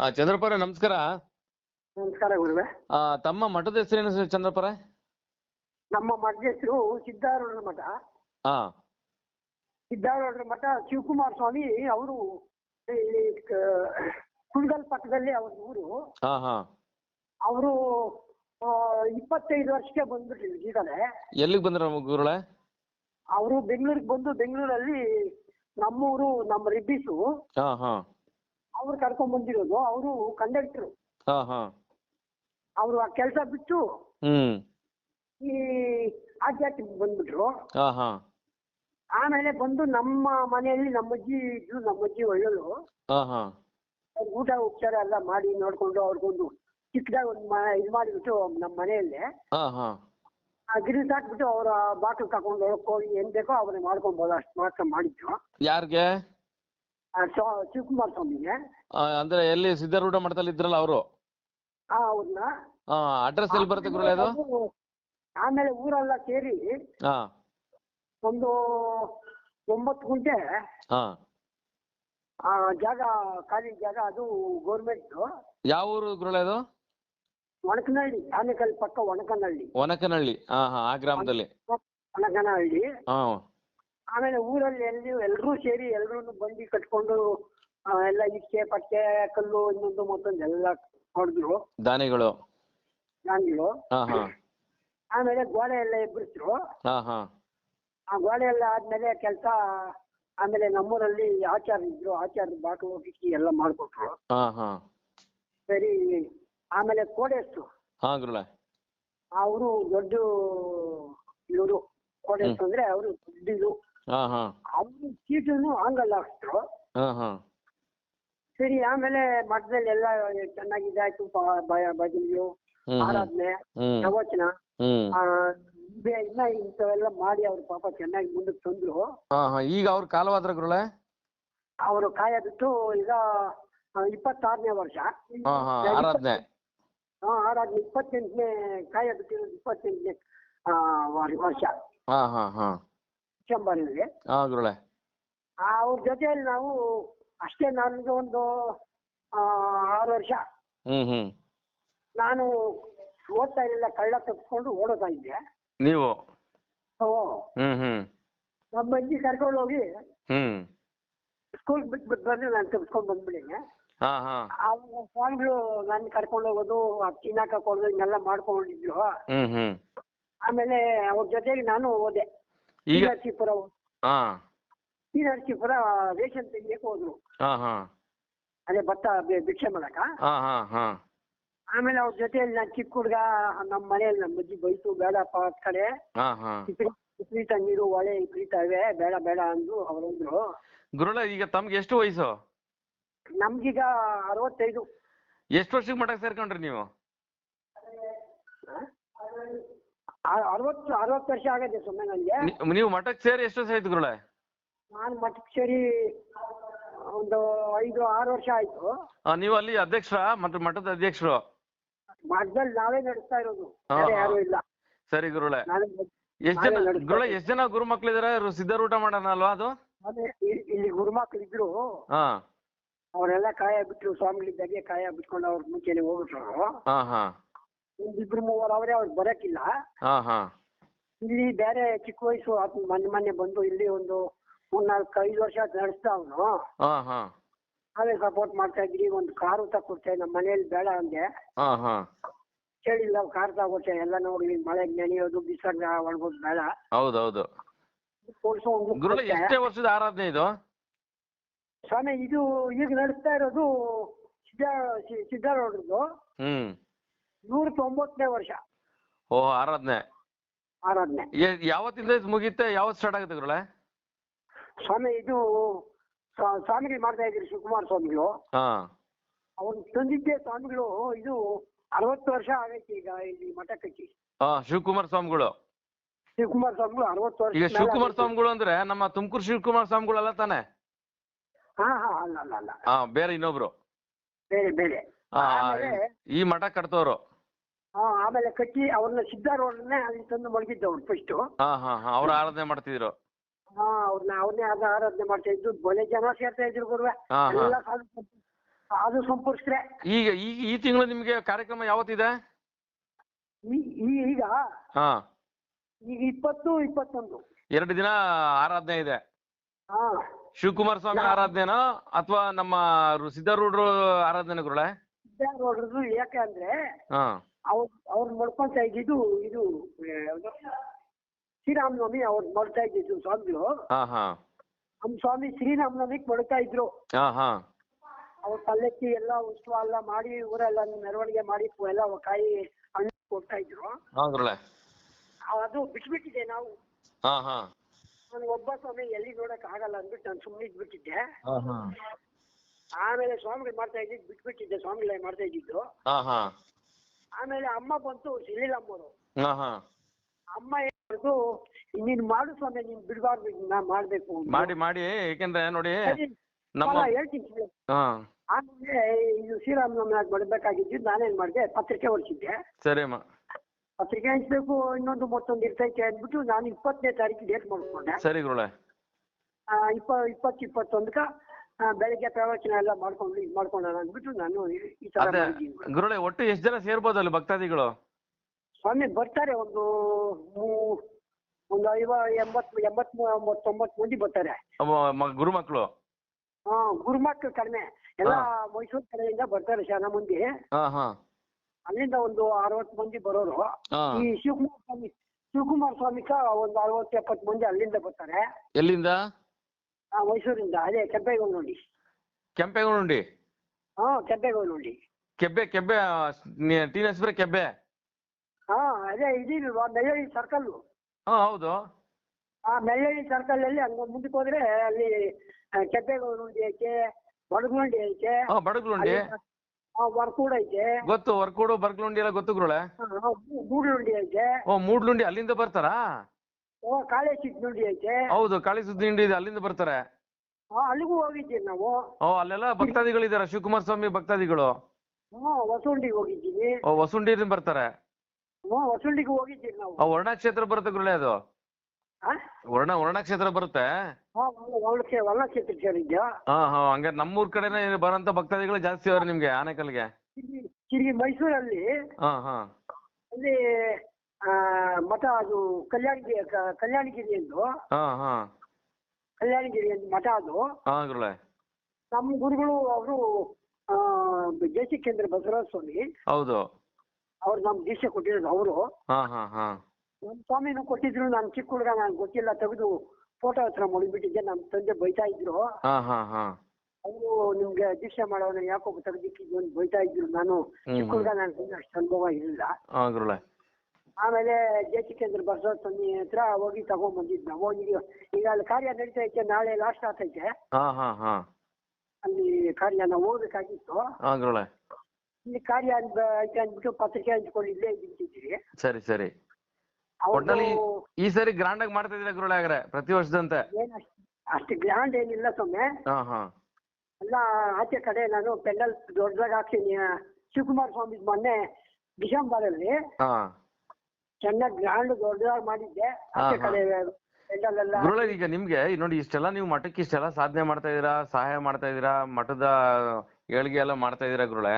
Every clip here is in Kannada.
ಆ ಚಂದ್ರಪ್ಪರ ನಮಸ್ಕಾರ. ನಮಸ್ಕಾರ ಗುರುವೆ. ಆ, ತಮ್ಮ ಮಠದ ಹೆಸರೇನು ಸರ್ ಚಂದ್ರಪ್ಪರ ನಮ್ಮ ಮಠದ ಹೆಸರು ಸಿದ್ಧಾರೂಢರ ಮಠ. ಹಾ. ಸಿದ್ಧಾರೂಢರ ಮಠ ಶಿವಕುಮಾರ ಸ್ವಾಮಿ ಅವರು ಇಲ್ಲಿ ಕುಣಗಲ್ ಪಕ್ಕದಲ್ಲಿ ಅವ್ರ ಊರು. ಹಾ ಹಾ. ಅವರು ಇಪ್ಪತ್ತೈದು ವರ್ಷಕ್ಕೆ ಬಂದ್ಬಿಟ್ರು ಈಗಲೇ ಎಲ್ಲಿಗೆ ಬಂದ್ರ ಗುರುಳೆ ಅವರು ಬೆಂಗಳೂರಿಗೆ ಬಂದು ಬೆಂಗಳೂರಲ್ಲಿ ನಮ್ಮೂರು ನಮ್ಮ ರಿಬ್ಬೀಸು ಹಾ ಹಾ. ಅವ್ರು ಕರ್ಕೊಂಡ್ ಬಂದಿರೋದು ಅವರು ಕಂಡಕ್ಟರ್. ಹಾ ಹಾ. ಅವರು ಆ ಕೆಲಸ ಬಿಟ್ಟು ಹ್ಮ್. ಈ ಆಧ್ಯಾತ್ಮಿಕ ಬಂದ್ಬಿಟ್ರು. ಹಾ ಹಾ. ಆಮೇಲೆ ಬಂದು ನಮ್ಮ ಮನೆಯಲ್ಲಿ ನಮ್ಮಜ್ಜಿ ಇದ್ರು ನಮ್ಮಜ್ಜಿ ಒಳ್ಳೆಯದು ಹಾ ಹಾ. ಅವ್ರ್ ಊಟ ಉಪಚಾರ ಎಲ್ಲ ಮಾಡಿ ನೋಡ್ಕೊಂಡು ಅವ್ರಿಗೊಂದು ಚಿಕ್ಕದಾಗ ಒಂದು ಇದು ಮಾಡಿಬಿಟ್ಟು ನಮ್ಮ ಮನೆಯಲ್ಲೇ. ಹಾ ಹಾ. ಆ ಗಿರಿಸ್ ತಕೊಂಡು ಅವರ ಬಾಟ್ಲು ತಗೊಂಡು ಹೋಗಿ ಏನ್ ಬೇಕೋ ಅವ್ರನ್ನ ಮಾಡ್ಕೊಬೋದು ಅಷ್ಟು ಮಾತ್ರ ಮಾಡಿದ್ರು ಯಾರ್ಗೆ? ಶಿವಕುಮಾರ ಸ್ವಾಮಿಗೆ. ಅಂದ್ರೆ ಎಲ್ಲಿ ಸಿದ್ಧಾರೂಢ ಮಠದಲ್ಲಿ ಇದ್ರಲ್ಲ ಅವರು? ಆ ಅವ್ರನ್ನ ಅಡ್ರೆಸ್ ಎಲ್ಲಿ ಬರುತ್ತೆ ಗುರುಳೆ ಅದು? ಆಮೇಲೆ ಊರೆಲ್ಲ ಸೇರಿ ಒಂದು ಒಂಬತ್ತು ಗುಂಟೆ ಜಾಗ ಖಾಲಿ ಜಾಗ ಅದು ಗೌರ್ಮೆಂಟ್ ಯಾವ ಊರು ಗುರುಳೆ ಅದು? ಒಣಕನಹಳ್ಳಿ ಆನೆಕಲ್ ಪಕ್ಕ ಒಣಕನಹಳ್ಳಿ. ಒಣಕನಹಳ್ಳಿ. ಹಾ ಹಾ ಆ ಗ್ರಾಮದಲ್ಲಿ. ಒಣಕನಹಳ್ಳಿ. ಹಾ. ಆಮೇಲೆ ಊರಲ್ಲಿ ಎಲ್ಲಿ ಎಲ್ರೂ ಸೇರಿ ಎಲ್ರೂ ಬಂಡಿ ಕಟ್ಕೊಂಡು ಆ, ಎಲ್ಲ ಇಕ್ಕೆ ಪಟ್ಟೆ ಕಲ್ಲು ಇನ್ನೊಂದು ಮತ್ತೊಂದು ಎಲ್ಲ ಹೊಡೆದ್ರು. ದಾನಿಗಳು. ದಾನಿಗಳು. ಹಾ ಹಾ. ಆಮೇಲೆ ಗೋಡೆ ಎಲ್ಲ ಎಬ್ಬಿಸ್ರು. ಹಾ ಹಾ. ಆ ಗೋಡೆ ಎಲ್ಲ ಆದ್ಮೇಲೆ ಕೆಲಸ ಆಮೇಲೆ ನಮ್ಮೂರಲ್ಲಿ ಆಚಾರ ಇದ್ರು. ಆಚಾರ ಬಾಟಲು ಕಿಕ್ಕಿ ಎಲ್ಲ ಮಾಡ್ಕೊಟ್ರು. ಹಾ ಹಾ. ಸರಿ ಆಮೇಲೆ ಕೋಡೆ ಹಾ ಗುರುಳೆ ಅವರು ದೊಡ್ಡ ಇವರು. ಕೋಡೆ ಅಂದ್ರೆ ಅವರು ದೊಡ್ಡದು. ಹಾ ಹಾ ಅವರು ಸೀಟನ್ನು ಹಂಗಲ್ಲ ಅಷ್ಟು. ಸರಿ ಆಮೇಲೆ ಮಠದಲ್ಲಿ ಎಲ್ಲ ಚೆನ್ನಾಗಿ ಇದಾಯ್ತು ಪ- ಭಯ ಭಜನೆಗಳು ಹ್ಮ್ ಹ್ಮ್. ಆರಾಧನೆ ಪ್ರವಚನ. ಇನ್ನ ಇಂಥವೆಲ್ಲ ಮಾಡಿ ಅವ್ರ ಪಾಪ ಚೆನ್ನಾಗಿ ಮುಂದಕ್ಕೆ ತಂದ್ರು. ಈಗ ಅವ್ರ ಕಾಲವಾದ್ರ ಗುರುಳೆ? ಅವರು ಕಾಯ ಬಿಟ್ಟು ಈಗ ಇಪ್ಪತ್ತಾರನೇ ವರ್ಷ. ಆರಾಧನೆ. ಹಾ, ಆರಾಧನೆ. ಇಪ್ಪತ್ತೆಂಟನೇ ಕಾಯ ಬಿಟ್ಟಿರೋದು ಇಪ್ಪತ್ತೆಂಟನೇ ವರ್ಷ. ಹಾ ಹಾ ಹಾ. ಹಾ ಗುರುಳೆ ಅವ್ರ ಜೊತೆಯಲ್ಲಿ ನಾವು ಅಷ್ಟೇ ನನಗೆ ಒಂದು ಆ, ಆರು ವರ್ಷ. ಹ್ಮ್ ಹ್ಮ್. ನಾನು ಓದ್ತಾ ಇರಲಿಲ್ಲ ಕಳ್ಳ ತಪ್ಪಿಕೊಂಡು ಓಡೋತಾ ಇದ್ದೆ. ನೀವು? ಓ. ಹ್ಮ್ ಹ್ಮ್. ನಮ್ಮ ಅಜ್ಜಿ ಕರ್ಕೊಂಡು ಹೋಗಿ ಹ್ಮ್. ಸ್ಕೂಲ್ ಬಿಟ್ಬಿಟ್ಟು ಬಂದ್ರೆ ನಾನು ತಪ್ಪಿಸ್ಕೊಂಡು ಬಂದ್ಬಿಡಿನಿ ಹಾ ಹಾ. ಅವಾಗ ಸ್ವಾಮಿಗಳು ನನ್ನ ಕರ್ಕೊಂಡು ಹೋಗೋದು ತಿನ್ನಕ ಕೊಡೋದು ಹಿಂಗೆಲ್ಲ ಮಾಡ್ಕೊಂಡಿದ್ರು. ಹ್ಮ್ ಹ್ಮ್. ಆಮೇಲೆ ಅವ್ರ ಜೊತೆಗೆ ನಾನು ಹೋದೆ ಈಗ ನರಸೀಪುರ ಹಾ. ನರಸೀಪುರ ರೇಷನ್ ತೆಗಿಯಕ್ಕೆ ಹೋದ್ರು. ಹಾ ಹಾ. ಅದೇ ಭತ್ತ ಬಿ- ಭಿಕ್ಷೆ ಮಾಡಕ. ಹಾ ಹಾ ಹಾ. ಆಮೇಲೆ ಅವ್ರ ಜೊತೆಯಲ್ಲಿ ನಾನ್ ಚಿಕ್ಕ ಹುಡುಗ ನಮ್ಮ ಮನೆಯಲ್ಲಿ ನಮ್ಮ ಅಜ್ಜಿ ಬೈತು ಬೇಡಪ್ಪ ಆ ಕಡೆ. ಹಾ ಹಾ. ವಿಪರೀತ ವಿಪರೀತ ನೀರು ಹೊಳೆ ವಿಪರೀತ ಇವೆ. ಬೇಡ ಬೇಡ ಅಂದ್ರು ಅವ್ರಂದ್ರು ಗುರುಳ ಈಗ ತಮ್ಗೆ ಎಷ್ಟು ವಯಸ್ಸು? ನಮ್ಗೀಗ ಅರವತ್ತೈದು. ಎಷ್ಟು ವರ್ಷಕ್ಕೆ ಮಠಕ್ಕೆ ಸೇರ್ಕೊಂಡ್ರಿ ನೀವು ಆ- ಅರವತ್ತು ಅರವತ್ತು ವರ್ಷ ಆಗಿದೆ ಸುಮ್ಮನೆ ನನಗೆ ನಿ- ನೀವು ಮಠಕ್ಕೆ ಸೇರಿ ಎಷ್ಟು ವರ್ಷ ಆಯ್ತು ಗುರುಳೆ ನಾನು ಮಠಕ್ಕೆ ಸೇರಿ ಒಂದು ಐದು ಆರು ವರ್ಷ ಆಯ್ತು. ಆ, ನೀವು ಅಲ್ಲಿ ಅಧ್ಯಕ್ಷರ? ಮತ್ತೆ ಮಠದ ಅಧ್ಯಕ್ಷರು? ಮಠದಲ್ಲಿ ನಾವೇ ನಡೆಸ್ತಾ ಇರೋದು. ಹಾ, ಬೇರೆ ಹಾ. ಯಾರು ಇಲ್ಲ. ಸರಿ ಗುರುಳೆ. ನಾನು ಎಷ್ಟ್ ಜನ ನಡೆಸ್ತಾ ಗುರುಳೆ. ಎಷ್ಟ್ ಜನ ಗುರು ಮಕ್ಳಿದಾರೆ ಊಟ ಮಾಡೋಣ ಅಲ್ವಾ ಅದು? ಅದೇ ಇ- ಇಲ್ಲಿ ಗುರುಮಕ್ಳು ಇದ್ರು. ಹಾ. ಅವರೆಲ್ಲ ಕಾಯ ಬಿಟ್ರು ಸ್ವಾಮಿಗಳಿದ್ದಾಗೆ ಕಾಯ ಬಿಟ್ಕೊಂಡು ಅವ್ರ ಮುಂಚೆನೆ ಹೋಗ್ಬಿಟ್ರು. ಹಾ ಹಾ. ಒಂದಿಬ್ರು ಮೂವರು ಅವರೇ ಅವ್ರು ಬರಕಿಲ್ಲ. ಹಾ ಹಾ. ಇಲ್ಲಿ ಬೇರೆ ಚಿಕ್ಕ ವಯಸ್ಸು ಆತ ಮೊನ್ನೆ ಮೊನ್ನೆ ಬಂದು ಇಲ್ಲಿ ಒಂದು ಮೂರ್ನಾಲ್ಕು ಐದು ವರ್ಷ ನಡೆಸ್ತಾ ಅವನು. ಹಾ ಹಾ. ನಾವೇ ಸಪೋರ್ಟ್ ಮಾಡ್ತಾ ಇದ್ರಿ ಒಂದು ಕಾರು ತಗೊಡ್ತೇವೆ ನಮ್ಮ ಮನೇಲಿ ಬೇಡ ಅಂದೆ. ಹಾ ಹಾ. ಕೇಳಿಲ್ಲ ಕಾರ್ ತಗೊಟ್ಟೆ ಎಲ್ಲ ನೋಡಿ ಮಳೆ ನೆನೆಯೋದು ಬಿಸಾಗ ಒಣಗೋದು ಬೇಡ. ಹೌದೌದು. ಕೊಡ್ಸೋ ಒಂದು ಗುರುಳೆ ಎಷ್ಟೇ ವರ್ಷದ ಆರಾಧನೆ ಇದು? ಸ್ವಾಮಿ ಇದು ಈಗ ನಡೆಸ್ತಾ ಇರೋದು ಸಿದ್ದ ಸಿ- ಸಿದ್ಧಾರೂಢರದು ಹ್ಮ್. ನೂರ ತೊಂಬತ್ತನೇ ವರ್ಷ. ಓ ಆರಾಧನೆ. ಆರಾಧನೆ. ಏ- ಯಾವತ್ತಿಂದ ಇದು ಮುಗಿಯುತ್ತೆ? ಯಾವತ್ತು ಸ್ಟಾರ್ಟ್ ಆಗುತ್ತೆ ಗುರುಳೆ ಸ್ವಾಮಿ ಇದು ಸ್ವಾ- ಸ್ವಾಮಿಗಳು ಮಾಡ್ತಾ ಇದ್ರಿ ಶಿವಕುಮಾರ ಸ್ವಾಮಿಗಳು. ಹಾ. ಅವ್ರು ತಂದಿದ್ದೆ ಸ್ವಾಮಿಗಳು ಇದು ಅರವತ್ತು ವರ್ಷ ಆಗೈತಿ ಈಗ ಇಲ್ಲಿ ಮಠ ಕಟ್ಟಿ ಹಾ ಶಿವಕುಮಾರ ಸ್ವಾಮಿಗಳು. ಶಿವಕುಮಾರ್ ಸ್ವಾಮಿಗಳು ಅರವತ್ತು ವರ್ಷ ಈಗ ಮೇಲೆ ಶಿವಕುಮಾರ ಆಗೈತಿ. ಸ್ವಾಮಿಗಳು ಅಂದ್ರೆ ನಮ್ಮ ತುಮಕೂರು ಶಿವಕುಮಾರ್ ಸ್ವಾಮಿಗಳಲ್ಲ ತಾನೆ? ಹಾ ಹಾ ಅಲ್ಲ ಅಲ್ಲ ಅಲ್ಲ. ಹಾ ಬೇರೆ ಇನ್ನೊಬ್ರು. ಬೇರೆ ಬೇರೆ. ಹಾ ಆಮೇಲೆ ಈ ಮಠ ಕಟ್ತವ್ರು ಹಾ ಆಮೇಲೆ ಕಟ್ಟಿ ಅವ್ರನ್ನ ಸಿದ್ಧಾರೂಢರನ್ನೇ ಅಲ್ಲಿ ತಂದು ಮಡಗಿದ್ದವ್ರು ಫಸ್ಟ್ ಹಾ ಹಾ ಹಾ ಅವ್ರ ಆರಾಧನೆ ಮಾಡ್ತಿದ್ರು. ಹಾ ಅವ್ರನ್ನ ಅವ್ರನ್ನೇ ಆದ ಆರಾಧನೆ ಮಾಡ್ತಾ ಇದ್ದು ಬಲೆ ಜನ ಸೇರ್ತಾ ಇದ್ರು ಗುರುವೆ. ಹಾ, ಹಾ. ಎಲ್ಲ ಸಾಧು ಅದು ಸಂಪರ್ಸ್ರೆ ಈಗ ಈಗ ಈ ತಿಂಗಳು ನಿಮ್ಗೆ ಕಾರ್ಯಕ್ರಮ ಯಾವತ್ತಿದೆ? ಈ- ಈಗ? ಹಾ. ಈಗ ಇಪ್ಪತ್ತು ಇಪ್ಪತ್ತೊಂದು. ಎರಡು ದಿನ ಆರಾಧನೆ ಇದೆ. ಹಾ. ಶಿವಕುಮಾರ ಸ್ವಾಮಿ ಆರಾಧನೆನಾ ಆರಾಧನೆನೋ? ಅಥವಾ ನಮ್ಮ ರು- ಸಿದ್ಧಾರೂಢರು ಆರಾಧನೆ ಗುರುಳೆ? ಸಿದ್ಧಾರೂಢರದು ಯಾಕೆ ಅಂದ್ರೆ ಹಾ. ಅವ್ರ ಅವ್ರು ಮಡ್ಕೊಂತ ಇದ್ದಿದ್ದು ಇದು ಯಾವ್ದು? ಶ್ರೀರಾಮನವಮಿ ಅವ್ರು ಮಡ್ತಾ ಇದ್ದಿದ್ದು ಸ್ವಾಮಿಗಳು ಹಾ ಹಾ. ನಮ್ಮ ಸ್ವಾಮಿ ಶ್ರೀರಾಮನವಮಿಗೆ ಮಾಡ್ತಾ ಇದ್ರು ಹಾ ಹಾ. ಅವ್ರ ಪಲ್ಲಕ್ಕಿ ಎಲ್ಲ ಉತ್ಸವ ಎಲ್ಲ ಮಾಡಿ ಊರೆಲ್ಲ ಮೆರವಣಿಗೆ ಮಾಡಿ ಪು- ಎಲ್ಲ ಕಾಯಿ ಹಣ್ಣು ಕೊಡ್ತಾ ಇದ್ರು ಅದು ಬಿಟ್ಬಿಟ್ಟಿದೆ ನಾವು. ಹಾ ಹಾ. ನಾನು ಒಬ್ಬ ಸ್ವಾಮಿ ಎಲ್ಲಿ ನೋಡಕ್ ಆಗಲ್ಲ ಅಂದ್ಬಿಟ್ಟು ನಾನು ಸುಮ್ಮನೆ ಇದ್ಬಿಟ್ಟಿದ್ದೆ. ಹಾ ಹಾ. ಆಮೇಲೆ ಸ್ವಾಮಿಗಳು ಮಾಡ್ತಾ ಇದ್ದಿದ್ದು ಬಿಟ್ಬಿಟ್ಟಿದ್ದೆ ಸ್ವಾಮಿಗಳೇ ಮಾಡ್ತಾ ಇದ್ದಿದ್ದು. ಹಾ ಹಾ. ಆಮೇಲೆ ಅಮ್ಮ ಬಂತು ಸಿಲಿಲಮ್ಮರು ಹಾ ಹಾ. ಅಮ್ಮ ಹೇಳಿದ್ರು ನೀನ್ ಮಾಡು ಸ್ವಾಮಿ ನೀನ್ ಬಿಡಬಾರ್ದು ನಾ ಮಾಡ್ಬೇಕು. ಮಾಡಿ ಮಾಡಿ ಏಕೆಂದ್ರೆ ನೋಡಿ ನಮ್ಮ ಅಲ್ಲ, ಹೇಳ್ತೀನಿ ಕೇಳು. ಹಾ. ಆಮೇಲೆ ಇದು ಶ್ರೀರಾಮನವಮಿ ಮಾಡ್ಬೇಕಾಗಿದ್ದು ನಾನೇನ್ ಮಾಡಿದೆ ಪತ್ರಿಕೆ ಹೊಡಿಸಿದ್ದೆ ಸರಿ ಅಮ್ಮ. ಪತ್ರಿಕೆ ಹಂಚ್ಬೇಕು ಇನ್ನೊಂದು ಮತ್ತೊಂದು ಇರ್ತೈತೆ ಅಂದ್ಬಿಟ್ಟು ನಾನು ಇಪ್ಪತ್ತನೇ ತಾರೀಕು ಡೇಟ್ ಮಾಡ್ಕೊಂಡೆ. ಸರಿ ಗುರುಳೆ ಆ, ಇಪ್ಪ ಇಪ್ಪತ್ತು ಇಪ್ಪತ್ತೊಂದಕ್ಕ ಬೆಳಗ್ಗೆ ಪ್ರವಚನ ಎಲ್ಲ ಮಾಡ್ಕೊಂಡು ಇದು ಮಾಡ್ಕೊಂಡ ಅಂದ್ಬಿಟ್ಟು ನಾನು ಈ- ಈ ತರ ಅದೇ ಮಾಡಿದ್ದೀನಿ. ಗುರುಳೆ ಒಟ್ಟು ಎಷ್ಟು ಜನ ಸೇರ್ಬೋದು ಅಲ್ಲಿ ಭಕ್ತಾದಿಗಳು? ಸ್ವಾಮಿ ಬರ್ತಾರೆ ಒಂದು ಮೂ- ಒಂದು ಐವ ಎಂಬತ್ ಎಂಬತ್ ತೊಂಬತ್ ಮಂದಿ ಬರ್ತಾರೆ. ಗುರುಮಕ್ಳು ಮ- ಗುರು ಮಕ್ಕಳು ಹಾ ಗುರುಮಕ್ಳು ಕಡಿಮೆ. ಎಲ್ಲ ಮೈಸೂರು ಕಡೆಯಿಂದ ಬರ್ತಾರೆ ಶಾನ ಮಂದಿ. ಹಾ ಹಾ. ಅಲ್ಲಿಂದ ಒಂದು ಅರವತ್ತು ಮಂದಿ ಬರೋರು. ಹಾ. ಈ ಶಿವಕುಮಾರ ಸ್ವಾಮಿ ಶಿವಕುಮಾರ ಸ್ವಾಮಿಕ ಒಂದು ಅರವತ್ತು ಎಪ್ಪತ್ತು ಮಂದಿ ಅಲ್ಲಿಂದ ಬರ್ತಾರೆ. ಎಲ್ಲಿಂದ? ಆ, ಮೈಸೂರಿಂದ ಅದೇ ಕೆಂಪೇಗೌಡ ಕೆಂಪೇಗೌಂಡಿ ಹಾ ಕೆಂಪೇಗೌಡ ಕೆಬ್ಬೆ ಕೆಬ್ಬೆ ಟಿ ಕೆಬ್ಬೆ? ಹಾ ಅದೇ ಇದಿಲ್ವಾ ಮೆಳ್ಳಳ್ಳಿ ಸರ್ಕಲ್ ಹಾ ಹೌದು. ಆ ಮೆಳ್ಳಳ್ಳಿ ಸರ್ಕಲ್ ಅಲ್ಲಿ ಹಂಗ ಮುಂದಕ್ಕೆ ಹೋದ್ರೆ ಅಲ್ಲಿ ಕೆಂಪೇಗೌಡ ಕೆಂಪೇಗೌಡನಹಳ್ಳಿ ಐತೆ ಬಡಗ್ಲುಂಡಿ ಐತೆ. ಹಾ ಬಡಗ್ಲುಂಡಿ ಆ, ವರ್ಕೂಡ್ ಐತೆ. ಗೊತ್ತು ವರ್ಕೂಡು ಬರ್ಗ್ಲುಂಡಿ ಎಲ್ಲ ಗೊತ್ತು ಗುರುಳೆ? ಗೂಡ್ಲುಂಡಿ ಐತೆ. ಓ ಮೂಡ್ಲುಂಡಿ ಅಲ್ಲಿಂದ ಬರ್ತಾರಾ? ಓ ಕಾಳೆ ಐತೆ. ಹೌದು ಕಾಳಿ ಸುದ್ದಿ ಹಿಂಡಿ ಇದೆ ಅಲ್ಲಿಂದ ಬರ್ತಾರೆ. ಆ, ಅಲ್ಲಿಗೂ ಹೋಗಿದ್ದೀವಿ ನಾವು. ಓ ಅಲ್ಲೆಲ್ಲ ಇದ್ದಾರೆ ಶಿವಕುಮಾರ ಸ್ವಾಮಿ ಭಕ್ತಾದಿಗಳು. ಹ್ಞೂ ವಸುಂಡಿ ಹೋಗಿದ್ದೀವಿ. ಓ ವಸುಂಡಿಯಿಂದ ಬರ್ತಾರೆ. ಹ್ಞೂ ಹೊಸುಂಡಿಗೆ ಹೋಗಿದ್ದೀವಿ ನಾವು. ಆ ವರ್ಣ ಕ್ಷೇತ್ರ ಬರುತ್ತೆ ಗುರುಳೆ ಅದು. ಆ? ವರ್ಣ ವರ್ಣ ಕ್ಷೇತ್ರ ಬರುತ್ತೆ. ಹಾ ಒಳಕ್ಕೆ ಒಳ ಕ್ಷೇತ್ರ ಸೇರಿದ್ಯಾ ಹಾ ಹಾ ಹಂಗಾರೆ ನಮ್ಮೂರ್ ಕಡೆನೇ ಬರೋಂಥ ಭಕ್ತಾದಿಗಳು ಜಾಸ್ತಿ ಅವ್ರೆ ನಿಮ್ಗೆ ಆನೆಕಲ್ಗೆ. ತಿರ್ಗಿ ತಿರ್ಗಿ ಮೈಸೂರಲ್ಲಿ ಹಾ ಹಾ. ಅಲ್ಲಿ ಮಠ ಅದು ಕಲ್ಯಾಣಗಿರಿ ಕಲ್ಯಾಣಗಿರಿ ಎಂದು ಹಾ ಹಾ. ಕಲ್ಯಾಣಗಿರಿ ಎಂದು ಮಠ ಅದು. ಹಾ ಗುರುಳೆ ನಮ್ಮ ಗುರುಗಳು ಅವರು ಜಯಶಿಕೇಂದ್ರ ಬಸವರಾಜ ಸ್ವಾಮಿ. ಹೌದು. ಅವ್ರು ನಮ್ಗೆ ದೀಕ್ಷೆ ಕೊಟ್ಟಿರೋದು ಅವರು. ಹಾ ಹಾ ಹಾ. ನಮ್ಮ ಸ್ವಾಮಿನೂ ಕೊಟ್ಟಿದ್ರು ನಾನು ಚಿಕ್ಕ ಹುಡುಗ ನಾನು ಗೊತ್ತಿಲ್ಲ ತೆಗೆದು ಫೋಟೋ ಹತ್ರ ಮುಳುಗಿಬಿಟ್ಟಿದ್ದೆ ನಮ್ಮ ತಂದೆ ಬೈತಾ ಇದ್ರು. ಹಾ ಹಾ ಹಾ. ಅವರು ನಿಮ್ಗೆ ದೀಕ್ಷೆ ಮಾಡೋಣ ಯಾಕೋ ತೆಗೆದಿಕ್ಕಿದ್ದು ಅಂತ ಬೈತಾ ಇದ್ರು. ನಾನು ಚಿಕ್ಕ ಹುಡುಗ ನಾನು ಅಷ್ಟು ಅನುಭವ ಹಾ ಗುರುಳೆ ಆಮೇಲೆ ಜಯಸಿಕೇಂದ್ರ ಬಸವ ಸ್ವಾಮಿ ಹತ್ರ ಹೋಗಿ ತಗೊಂಡ್ ಬಂದಿದ್ ನಾವು ಈಗ ಈಗ ಅಲ್ಲಿ ಕಾರ್ಯ ನಡೀತಾ ಐತೆ ನಾಳೆ ಲಾಸ್ಟ್ ಆತೈತೆ ಹಾ ಹಾ ಹಾ. ಅಲ್ಲಿ ಕಾರ್ಯ ನಾವು ಹೋಗ್ಬೇಕಾಗಿತ್ತು. ಇಲ್ಲಿ ಕಾರ್ಯ ಐತೆ ಅಂದ್ಬಿಟ್ಟು ಪತ್ರಿಕೆ ಹಂಚ್ಕೊಂಡು ಇಲ್ಲೇ ನಿಂತಿದ್ವಿ ಸರಿ ಸರಿ. ಒಟ್ನಲ್ಲಿ ಈ ಸರಿ ಗ್ರಾಂಡ್ ಆಗಿ ಮಾಡ್ತಾ ಇದ್ರೆ ಗುರುಳೆ ಆಗ್ರೆ ಪ್ರತಿ ವರ್ಷದಂತೆ? ಏನ್ ಅಷ್ಟ್- ಅಷ್ಟು ಗ್ರ್ಯಾಂಡ್ ಏನಿಲ್ಲ ಸೊಮ್ಮೆ ಹಾ ಹಾ. ಎಲ್ಲ ಆಚೆ ಕಡೆ ನಾನು ಪೆಂಡಲ್ ದೊಡ್ಡದಾಗಿ ಹಾಕ್ತೀನಿ ಶಿವಕುಮಾರ ಸ್ವಾಮಿ ಮೊನ್ನೆ ಡಿಸೆಂಬರ್ ಅಲ್ಲಿ ಹಾ. ಚೆನ್ನಾಗಿ ಗ್ರ್ಯಾಂಡ್ ದೊಡ್ಡದಾಗಿ ಮಾಡಿದ್ದೆ. ಆಚೆ ಹಾ, ಹಾ. ಕಡೆ ಪೆಂಡಲ್ ಎಲ್ಲ ಗುರುಳೆ ಈಗ ನಿಮ್ಗೆ ಈ ನೋಡಿ ಇಷ್ಟೆಲ್ಲ ನೀವು ಮಠಕ್ಕೆ ಇಷ್ಟೆಲ್ಲ ಸಾಧನೆ ಮಾಡ್ತಾ ಇದೀರಾ ಸಹಾಯ ಮಾಡ್ತಾ ಇದೀರಾ ಮಠದ ಏಳಿಗೆ ಎಲ್ಲ ಮಾಡ್ತಾ ಇದೀರಾ ಗುರುಳೆ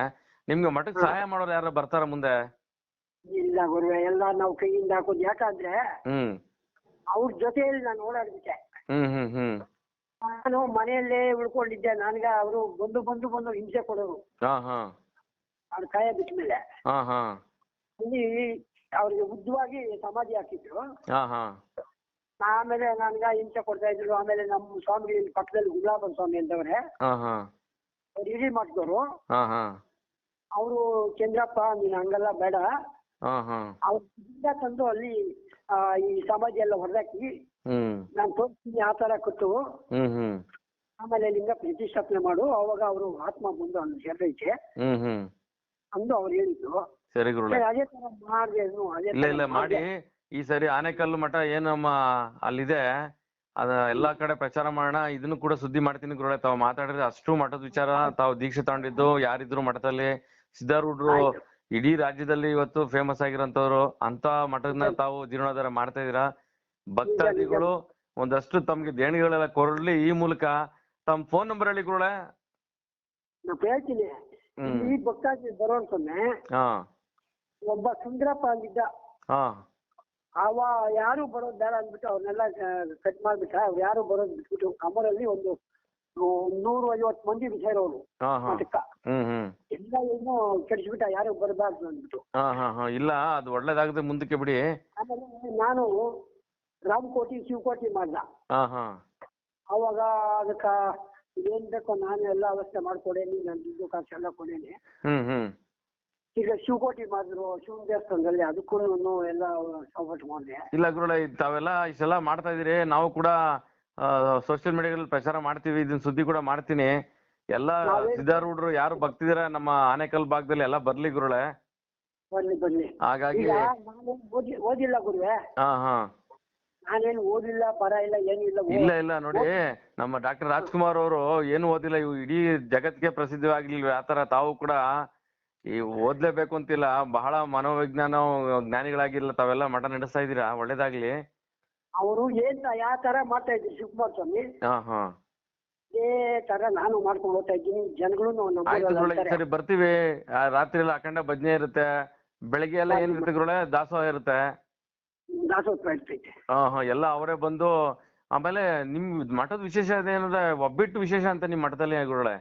ನಿಮ್ಗೆ ಮಠಕ್ಕೆ ಸಹಾಯ ಮಾಡೋರು ಯಾರು ಬರ್ತಾರ ಮುಂದೆ? ಇಲ್ಲ ಗುರುವೆ ಎಲ್ಲ ನಾವು ಕೈಯಿಂದ ಹಾಕೋದು. ಯಾಕಂದ್ರೆ ಹ್ಮ್. ಅವ್ರ ಜೊತೆಯಲ್ಲಿ ನಾನು ಓಡಾಡ್ಬಿಟ್ಟೆ. ಹ್ಮ್ ಹ್ಮ್ ಹ್ಮ್. ನಾನು ಮನೆಯಲ್ಲೇ ಉಳ್ಕೊಂಡಿದ್ದೆ. ನನ್ಗೆ ಅವರು ಬಂದು ಬಂದು ಬಂದು ಹಿಂಸೆ ಕೊಡೋರು. ಹಾ ಹಾ. ಅವ್ರ ಕಾಯ ಬಿಟ್ಮೇಲೆ. ಹಾ ಹಾ. ಅಲ್ಲಿ ಅವ್ರಿಗೆ ಉದ್ದವಾಗಿ ಸಮಾಧಿ ಹಾಕಿದ್ರು. ಆಮೇಲೆ ನನ್ಗ ಹಿಂಸೆ ಕೊಡ್ತಾ ಇದ್ರು. ಆಮೇಲೆ ನಮ್ಮ ಸ್ವಾಮಿ ಇಲ್ಲಿ ಪಕ್ಕದಲ್ಲಿ ಗುಲಾಬನ್ ಸ್ವಾಮಿ ಅಂತವ್ರೆ. ಹಿರಿ ಮಾಡಿದವರು. ಅವರು ಚಂದ್ರಪ್ಪ ನೀನ್ ಹಂಗಲ್ಲ ಬೇಡ. ಅವ್ರಿಂದ ತಂದು ಅಲ್ಲಿ ಈ ಸಮಾಧಿ ಎಲ್ಲ ಹೊರದಾಕಿ ನಾನು ತೋರಿಸ್ತೀನಿ ಆ ತರ ಕೊಟ್ಟು ಆಮೇಲೆ ಲಿಂಗ ಪ್ರತಿಷ್ಠಾಪನೆ ಮಾಡು. ಅವಾಗ ಅವರು ಆತ್ಮ ಬಂದು ಹ್ಮ್ ಹ್ಮ್. ಅಂದು ಅವ್ರು ಹೇಳಿದ್ರು. ಸರಿ ಗುರುಳೆ ಸರಿ, ಅದೇ ತರ ಮಾಡಿದೆ ಅದೇ ಇಲ್ಲ ತರ ಇಲ್ಲ ಮಾಡಿ. ಮಾಡ್ದೆ. ಈ ಸರಿ ಆನೆಕಲ್ಲು ಮಠ ಏನ್ ನಮ್ಮ ಅಲ್ಲಿದೆ. ಅದ ಎಲ್ಲಾ ಕಡೆ ಪ್ರಚಾರ ಮಾಡೋಣ. ಇದನ್ನು ಕೂಡ ಸುದ್ದಿ ಮಾಡ್ತೀನಿ ಗುರುಳೆ. ತಾವ್ ಮಾತಾಡಿದ್ರೆ ಅಷ್ಟು ಮಠದ ವಿಚಾರ ತಾವು ದೀಕ್ಷೆ ತಗೊಂಡಿದ್ದು ಯಾರಿದ್ರು ಮಠದಲ್ಲಿ. ಸಿದ್ಧಾರೂಢರು ಆಯ್ತು. ಇಡೀ ರಾಜ್ಯದಲ್ಲಿ ಇವತ್ತು ಫೇಮಸ್ ಆಗಿರೋಂಥವ್ರು ಅಂತ ಮಠದ ತಾವು ಜೀರ್ಣೋದ್ಧಾರ ಮಾಡ್ತಾ ಇದೀರಾ ಭಕ್ತಾದಿಗಳು ಒಂದಷ್ಟು ತಮ್ಗೆ ದೇಣಿಗೆಗಳೆಲ್ಲ ಕೊರಡ್ಲಿ ಈ ಮೂಲಕ. ತಮ್ಮ ಫೋನ್ ನಂಬರ್ ಹೇಳಿ ಗುರುಳೆ. ನಾನು ಹೇಳ್ತೀನಿ ಹ್ಮ್. ಈ ಭಕ್ತಾದಿ ಬರೋನ್ ಸೊನ್ನೆ. ಹಾ. ಒಬ್ಬ ಸುಂದರಪ್ಪ ಅಂದಿದ್ದ ಹಾ. ಅವ ಯಾರು ಬರೋದ್ ಬೇಡ ಅಂದ್ಬಿಟ್ಟು ಅವ್ರನ್ನೆಲ್ಲ ಕಟ್ ಮಾಡ್ಬಿಟ್ಟ. ಅವ್ರು ಯಾರು ಬರೋದ್ ಬಿಟ್ಬಿಟ್ಟು ಕಮರಲ್ಲಿ ಒಂದು ನೂರು ಐವತ್ತು ಮಂದಿ ಸೇರೋರು ಹಾ ಹಾ. ಅದಕ್ಕ ಹ್ಮ್ ಹ್ಮ್. ಎಲ್ಲ ಏನು ಕೆಡಿಸ್ಬಿಟ್ಟ. ಯಾರು ಬರಬಾರ್ದು ಅಂದ್ಬಿಟ್ಟು. ಹಾ ಹಾ ಹಾ. ಇಲ್ಲ ಅದು ಒಳ್ಳೇದಾಗದೆ ಮುಂದಕ್ಕೆ ಬಿಡಿ. ಆಮೇಲೆ ನಾನು ರಾಮಕೋಟಿ ಶಿವಕೋಟಿ ಮಾಡ್ದ. ಹಾ ಹಾ. ಅವಾಗ ಅದಕ್ಕ ಏನ್ ಬೇಕೋ ನಾನು ಎಲ್ಲ ವ್ಯವಸ್ಥೆ ಮಾಡ್ಕೊಡೇನಿ ನನ್ನ ದುಡ್ಡು ಖರ್ಚೆಲ್ಲ ಎಲ್ಲ ಕೊಡೇನಿ. ಹ್ಮ್ ಹ್ಮ್. ಈಗ ಶಿವಕೋಟಿ ಮಾಡಿದ್ರು ಶಿವನ ದೇವಸ್ಥಾನದಲ್ಲಿ ಅದಕ್ಕೂ ಎಲ್ಲ ಸಪೋರ್ಟ್ ಮಾಡಿದೆ. ಇಲ್ಲ ಗುರುಳೆ ತಾವೆಲ್ಲ ಇಷ್ಟೆಲ್ಲ ಮಾಡ್ತಾ ಇದೀರಿ ನಾವು ಕೂಡ ಸೋಷಿಯಲ್ ಮೀಡಿಯಾದಲ್ಲಿ ಪ್ರಚಾರ ಮಾಡ್ತೀವಿ ಇದನ್ನ ಸುದ್ದಿ ಕೂಡ ಮಾಡ್ತೀನಿ. ಎಲ್ಲ ಸಿದ್ಧಾರ್ ಸಿದ್ಧಾರೂಢರು ಯಾರು ಭಕ್ತಿದಿರ? ನಮ್ಮ ಆನೇಕಲ್ ಭಾಗದಲ್ಲಿ ಎಲ್ಲ ಬರ್ಲಿ ಗುರುಳೆ ಬನ್ನಿ ಬನ್ನಿ ಹಾಗಾಗಿ ಓದಿಲ್ಲ ಗುರುವೆ. ಹಾ ಹಾ. ನಾನೇನು ಓದಿಲ್ಲ ಪರ ಇಲ್ಲ ಏನಿಲ್ಲ ಇಲ್ಲ ಇಲ್ಲ ನೋಡಿ ನಮ್ಮ ಡಾಕ್ಟರ್ ರಾಜ್ಕುಮಾರ್ ಅವರು ಏನು ಓದಿಲ್ಲ ಇವು ಇಡೀ ಜಗತ್ಗೆ ಪ್ರಸಿದ್ಧವಾಗಿಲ್ವೇ ಆತರ ತಾವು ಕೂಡ ಈ ಓದ್ಲೇಬೇಕು ಅಂತಿಲ್ಲ ಬಹಳ ಮನೋವಿಜ್ಞಾನ ಜ್ಞಾನಿಗಳಾಗಿಲ್ಲ ತಾವೆಲ್ಲ ಮಠ ನಡೆಸ್ತಾ ಇದ್ದೀರಾ? ಒಳ್ಳೇದಾಗ್ಲಿ. ಅವರು ಏನ್ ಯಾವ ತರ ಮಾಡ್ತಾ ಇದ್ರು ಶಿವಕುಮಾರ್ ಸ್ವಾಮಿ? ಹಾ ಹಾ. ಇದೇ ತರ ನಾನು ಮಾಡ್ಕೊಂಡು ಹೋಗ್ತಾ ಇದ್ದೀನಿ ಜನಗಳು ಆಯ್ತು ಈ ಸರಿ ಬರ್ತೀವಿ. ಆ, ರಾತ್ರಿ ಎಲ್ಲ ಅಖಂಡ ಭಜನೆ ಇರುತ್ತೆ. ಬೆಳಿಗ್ಗೆ ಎಲ್ಲ ಏನ್ ಗುರುಳೆ ದಾಸೋಹ ಇರುತ್ತೆ. ದಾಸೋಹ ಇರ್ತೈತೆ ಹಾ ಹಾ ಎಲ್ಲ ಅವರೇ ಬಂದು ಆಮೇಲೆ ನಿಮ್ ಮಠದ ವಿಶೇಷ ಅದೇನಂದ್ರೆ ಒಬ್ಬಿಟ್ಟು ವಿಶೇಷ ಅಂತ ನಿಮ್ ಮಠದಲ್ಲಿ ಗುರುಳೆ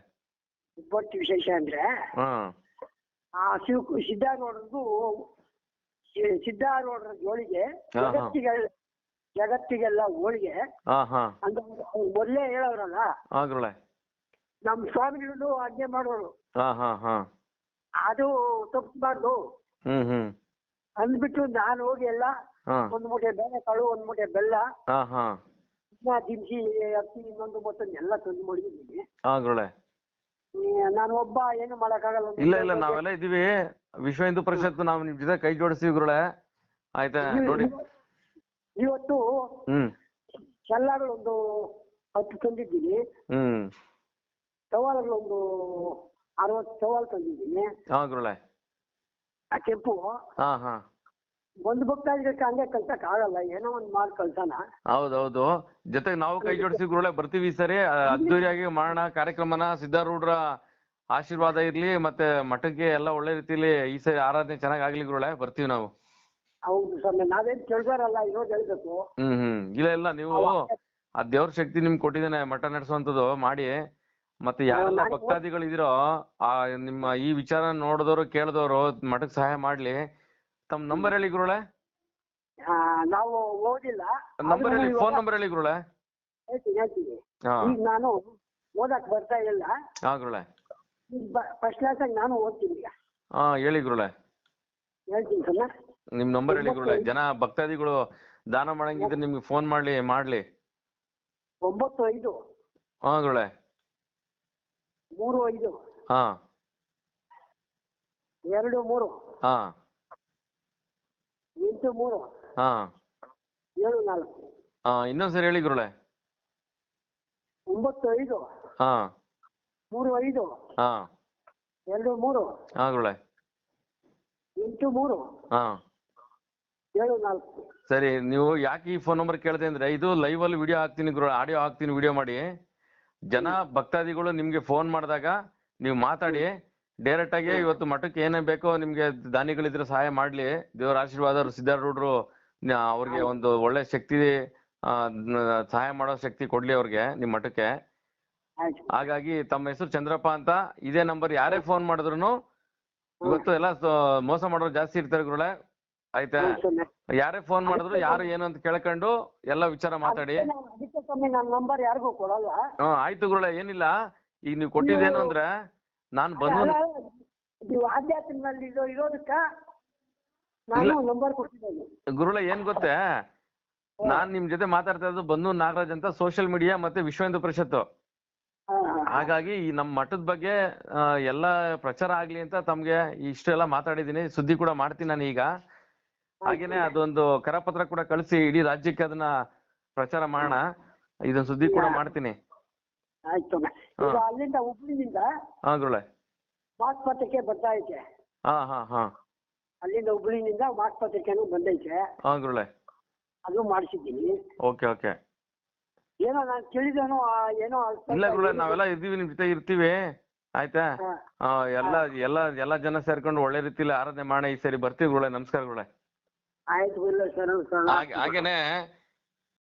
ಒಬ್ಬಟ್ಟು ವಿಶೇಷ ಅಂದ್ರೆ? ಹಾ. ಆ ಶಿವ್ ಸಿದ್ಧಾರ್ ಸಿದ್ಧಾರೂಢರ ಜೋಳಿಗೆ ಹಾ, ಹಾ. ಜಗತ್ತಿಗೆ ಜಗತ್ತಿಗೆಲ್ಲ ಹೋಳಿಗೆ. ಅಂತ ಮೊದ್ಲೇ ಹೇಳೋರಲ್ಲ? ನಮ್ ನಮ್ಮ ಸ್ವಾಮಿಗಳು ಆಜ್ಞೆ ಮಾಡೋರು ಅದು ತಪ್ಪಿಸ್ಬಾರ್ದು. ಅಂದ್ಬಿಟ್ಟು ನಾನು ಹೋಗಿ ಎಲ್ಲ ಒಂದ್ ಮೂಟೆ ಬೇಳೆ ಕಾಳು ಒಂದ್ ಮೂಟೆ ಬೆಲ್ಲ ದಿನಸಿ ಅಕ್ಕಿ ಇನ್ನೊಂದು ಮತ್ತೊಂದು ಎಲ್ಲ ತಂದು ಗುರುಳೆ ನಾನು ಒಬ್ಬ ಏನು ಮಾಡಕ್ಕಾಗಲ್ಲ ಇಲ್ಲ ಇಲ್ಲ ನಾವೆಲ್ಲ ಇದೀವಿ. ವಿಶ್ವ ಹಿಂದೂ ಪರಿಷತ್ ನಾವು ನಿಮ್ ಜೊತೆ ಕೈ ಜೋಡಿಸ್ತೀವಿ ಗುರುಳೆ ಆಯ್ತಾ ನೋಡಿ. ಇವತ್ತು ಹ್ಮ್. ಒಂದು ಹತ್ತು ತಂದಿದ್ದೀನಿ. ಹ್ಮ್. ಸವಾಲುಗಳೊಂದು ಅರವತ್ತು ಸವಾಲು ತಂದಿದ್ದೀನಿ. ಹಾ ಗುರುಳೆ ಆ ಕೆಂಪು. ಹಾ ಹಾ. ಒಂದು ಭಕ್ತಾದಿಗಳಿಗೆ ಹಂಗೆ ಕಳ್ಸಕ್ ಆಗಲ್ಲ ಏನೋ ಒಂದ್ ಮಾರ್ಕ್ ಕಳ್ಸೋಣ. ಹೌದೌದು. ಜೊತೆಗೆ ನಾವು ಕೈ ಜೋಡಿಸಿ ಗುರುಳೆ ಬರ್ತೀವಿ ಸರಿ. ಅದ್ದೂರಿಯಾಗಿ ಮಾಡೋಣ ಕಾರ್ಯಕ್ರಮನ ಸಿದ್ಧಾರೂಢರ ಆಶೀರ್ವಾದ ಇರ್ಲಿ ಮತ್ತೆ ಮಠಕ್ಕೆ ಎಲ್ಲ ಒಳ್ಳೆ ರೀತಿಲಿ ಈ ಸರಿ ಆರಾಧನೆ ಚೆನ್ನಾಗ್ ಆಗ್ಲಿ ಗುರುಳೆ ಬರ್ತೀವಿ ನಾವು. ಹೌದು ಸ್ವಾಮಿ ನಾವೇನ್ ಕೇಳ್ಬಾರಲ್ಲ ಇರೋದು ಹೇಳ್ಬೇಕು. ಹ್ಮ್ ಹ್ಮ್. ಇಲ್ಲ ಇಲ್ಲ ನೀವು ಆ ದೇವ್ರ ಶಕ್ತಿ ನಿಮ್ಗೆ ಕೊಟ್ಟಿದ್ದೇನೆ ಮಠ ನಡೆಸುವಂತದ್ದು ಮಾಡಿ. ಮತ್ತೆ ಯಾರೆಲ್ಲ ಭಕ್ತಾದಿಗಳಿದಿರೋ ಭಕ್ತಾದಿಗಳು ಇದೀರೋ ಆ ನಿಮ್ಮ ಈ ವಿಚಾರ ನೋಡಿದವರು ಕೇಳಿದವರು ಮಠಕ್ಕೆ ಸಹಾಯ ಮಾಡ್ಲಿ. ತಮ್ಮ ನಂಬರ್ ಹೇಳಿ ಗುರುಳೆ ಆ, ನಾವು ಓದಿಲ್ಲ ನಂಬರ್ ಹೇಳಿ ಫೋನ್ ನಂಬರ್ ಹೇಳಿ ಗುರುಳೆ ಹೇಳ್ತೀನಿ ಹೇಳ್ತೀನಿ. ಹಾ. ಈಗ ನಾನು ಓದಕ್ ಬರ್ತಾ ಇಲ್ಲ ಹಾ ಗುರುಳೆ ಫಸ್ಟ್ ಕ್ಲಾಸ್ ಆಗಿ ನಾನು ಓದ್ತೀನಿ ಈಗ. ಹಾ ಹೇಳಿ ಗುರುಳೆ ಹೇಳ್ತೀನಿ ಸಣ್ಣ ನಿಮ್ ನಂಬರ್ ಹೇಳಿ ಗುರುಳೆ ಜನ ಭಕ್ತಾದಿಗಳು ದಾನ ಮಾಡಂಗಿದ್ರೆ ನಿಮ್ಗೆ ಫೋನ್ ಮಾಡ್ಲಿ ಮಾಡ್ಲಿ. ಒಂಬತ್ತು ಐದು. ಹಾ ಗುರುಳೆ ಮೂರು ಐದು. ಹಾ. ಎರಡು ಮೂರು. ಹಾ. ಎಂಟು ಮೂರು. ಹಾ. ಏಳು ನಾಲ್ಕು. ಹಾ ಇನ್ನೊಂದ್ಸರಿ ಹೇಳಿ ಗುರುಳೆ ಒಂಬತ್ತು ಐದು. ಹಾ. ಮೂರು ಐದು. ಹಾ. ಎರಡು ಮೂರು. ಹಾ ಗುರುಳೆ ಎಂಟು ಮೂರು. ಹಾ. ಏಳು ನಾಲ್ಕು. ಸರಿ ನೀವು ಯಾಕೆ ಈ ಫೋನ್ ನಂಬರ್ ಕೇಳ್ದೆ ಅಂದ್ರೆ ಇದು ಲೈವ್ ಅಲ್ಲಿ ವಿಡಿಯೋ ಹಾಕ್ತೀನಿ ಗುರು ಆಡಿಯೋ ಹಾಕ್ತೀನಿ ವಿಡಿಯೋ ಮಾಡಿ. ಜನ ಭಕ್ತಾದಿಗಳು ನಿಮ್ಗೆ ಫೋನ್ ಮಾಡಿದಾಗ ನೀವು ಮಾತಾಡಿ ಡೈರೆಕ್ಟ್ ಆಗಿ ಇವತ್ತು ಮಠಕ್ಕೆ ಏನೇ ಬೇಕೋ ನಿಮ್ಗೆ ದಾನಿಗಳಿದ್ರೆ ಸಹಾಯ ಮಾಡ್ಲಿ. ದೇವರ ಆಶೀರ್ವಾದ ಸಿದ್ಧಾರೂಢರು ಅವ್ರಿಗೆ ಒಂದು ಒಳ್ಳೆ ಶಕ್ತಿ ಸಹಾಯ ಮಾಡೋ ಶಕ್ತಿ ಕೊಡ್ಲಿ ಅವ್ರಿಗೆ ನಿಮ್ ಮಠಕ್ಕೆ. ಹಾಗಾಗಿ ತಮ್ಮ ಹೆಸರು ಚಂದ್ರಪ್ಪ ಅಂತ. ಇದೇ ನಂಬರ್ ಯಾರೇ ಫೋನ್ ಮಾಡಿದ್ರು ಇವತ್ತು ಎಲ್ಲ ಮೋಸ ಮಾಡೋರು ಜಾಸ್ತಿ ಇರ್ತಾರೆ ಗುರುಳೆ ಆಯ್ತಾ? ಯಾರೇ ಫೋನ್ ಮಾಡಿದ್ರು ಯಾರು ಏನು ಅಂತ ಕೇಳ್ಕೊಂಡು ಎಲ್ಲ ವಿಚಾರ ಮಾತಾಡಿ. ಹ್ಮ್ ಆಯ್ತು ಗುರುಳೆ ಏನಿಲ್ಲ. ಈಗ ನೀವು ಕೊಟ್ಟಿದ್ದೇನು ಅಂದ್ರೆ ನಾನ್ ಬಂದು ನೀವು ಆಧ್ಯಾತ್ಮದಲ್ಲಿ ಇರೋದಕ್ಕ ನಾನು ನಂಬರ್ ಕೊಟ್ಟಿದ್ದೇನೆ. ಗುರುಳ ಏನ್ ಗೊತ್ತೇ? ನಾನ್ ನಿಮ್ ಜೊತೆ ಮಾತಾಡ್ತಾ ಇರೋದು ಬಂದು ನಾಗರಾಜ್ ಅಂತ ಸೋಷಿಯಲ್ ಮೀಡಿಯಾ ಮತ್ತೆ ವಿಶ್ವ ಹಿಂದೂ ಪರಿಷತ್ತು. ಹಾಗಾಗಿ ಈ ನಮ್ಮ ಮಠದ ಬಗ್ಗೆ ಎಲ್ಲ ಪ್ರಚಾರ ಆಗ್ಲಿ ಅಂತ ತಮ್ಗೆ ಇಷ್ಟೆಲ್ಲ ಮಾತಾಡಿದೀನಿ ಸುದ್ದಿ ಕೂಡ ಮಾಡ್ತೀನಿ ನಾನು ಈಗ. ಹಾಗೇನೆ ಅದೊಂದು ಕರಪತ್ರ ಕೂಡ ಕಳಿಸಿ ಇಡೀ ರಾಜ್ಯಕ್ಕೆ ಅದನ್ನ ಪ್ರಚಾರ ಮಾಡೋಣ. ಇದೊಂದು ಸುದ್ದಿ ಕೂಡ ಮಾಡ್ತೀನಿ. ಆಯ್ತು. ಈಗ ಅಲ್ಲಿಂದ ಹುಬ್ಳಿನಿಂದ ಹಾ ಗುರುಳೆ. ಮಾಸ್ಪತ್ರೆಗೆ ಬರ್ತಾ ಐತೆ. ಹಾ ಹಾ ಹಾ. ಅಲ್ಲಿಂದ ಹುಬ್ಳಿನಿಂದ ಮಾಸ್ಪತ್ರೆಗೂ ಬಂದೈತೆ. ಹಾ ಗುರುಳೆ. ಅದು ಮಾಡಿಸಿದ್ದೀನಿ. Okay okay. ಏನೋ ನಾನು ಕೇಳಿದೇನೋ ಆ ಏನೋ ಇಲ್ಲ ಗುರುಳೆ ನಾವೆಲ್ಲ ಇದ್ದೀವಿ ನಿಮ್ ಜೊತೆ ಇರ್ತೀವಿ. ಆಯ್ತಾ? ಹಾ. ಆ, ಎಲ್ಲ ಎಲ್ಲ ಎಲ್ಲ ಜನ ಸೇರ್ಕೊಂಡು ಒಳ್ಳೆ ರೀತಿಲಿ ಆರಾಧನೆ ಮಾಡಿ ಈ ಸರಿ ಬರ್ತೀವಿ ಗುರುಳೆ. ನಮಸ್ಕಾರ ಗುರುಳೆ. ಆಯ್ತು ಸರ್ ಹಾಗೆ ಹಾಗೇನೆ